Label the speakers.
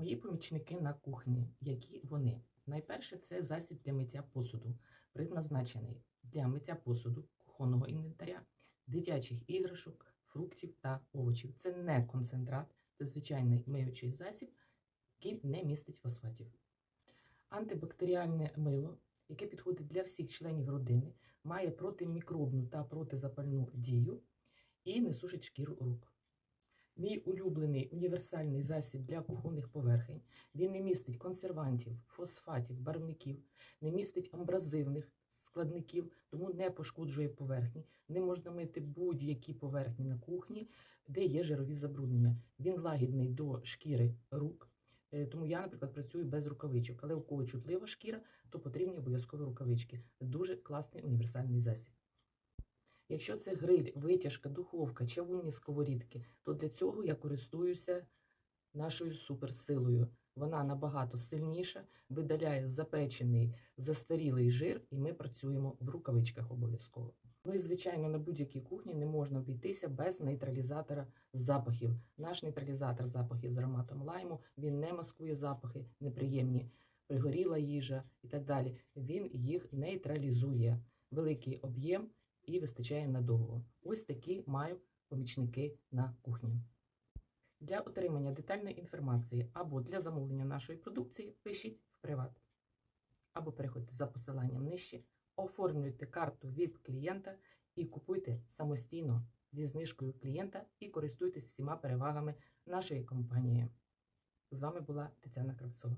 Speaker 1: Мої помічники на кухні, які вони? Найперше це засіб для миття посуду, предназначений для миття посуду, кухонного інвентаря, дитячих іграшок, фруктів та овочів. Це не концентрат, це звичайний миючий засіб, який не містить фосфатів. Антибактеріальне мило, яке підходить для всіх членів родини, має протимікробну та протизапальну дію і не сушить шкіру рук. Мій улюблений універсальний засіб для кухонних поверхень. Він не містить консервантів, фосфатів, барвників, не містить амбразивних складників, тому не пошкоджує поверхні. Не можна мити будь-які поверхні на кухні, де є жирові забруднення. Він лагідний до шкіри рук. Е, Тому я, наприклад, працюю без рукавичок, але у кого чутлива шкіра, то потрібні обов'язково рукавички. Дуже класний універсальний засіб. Якщо це гриль, витяжка, духовка, чавунні сковорідки, то для цього я користуюся нашою суперсилою. Вона набагато сильніша, видаляє запечений застарілий жир, і ми працюємо в рукавичках обов'язково. Ну і звичайно, на будь-якій кухні не можна обійтися без нейтралізатора запахів. Наш нейтралізатор запахів з ароматом лайму він не маскує запахи неприємні, пригоріла їжа і так далі. Він їх нейтралізує. Великий об'єм і вистачає надовго. Ось такі маю помічники на кухні. Для отримання детальної інформації або для замовлення нашої продукції пишіть в приват. Або переходьте за посиланням нижче, оформлюйте карту VIP клієнта і купуйте самостійно зі знижкою клієнта і користуйтесь всіма перевагами нашої компанії. З вами була Тетяна Кравцова.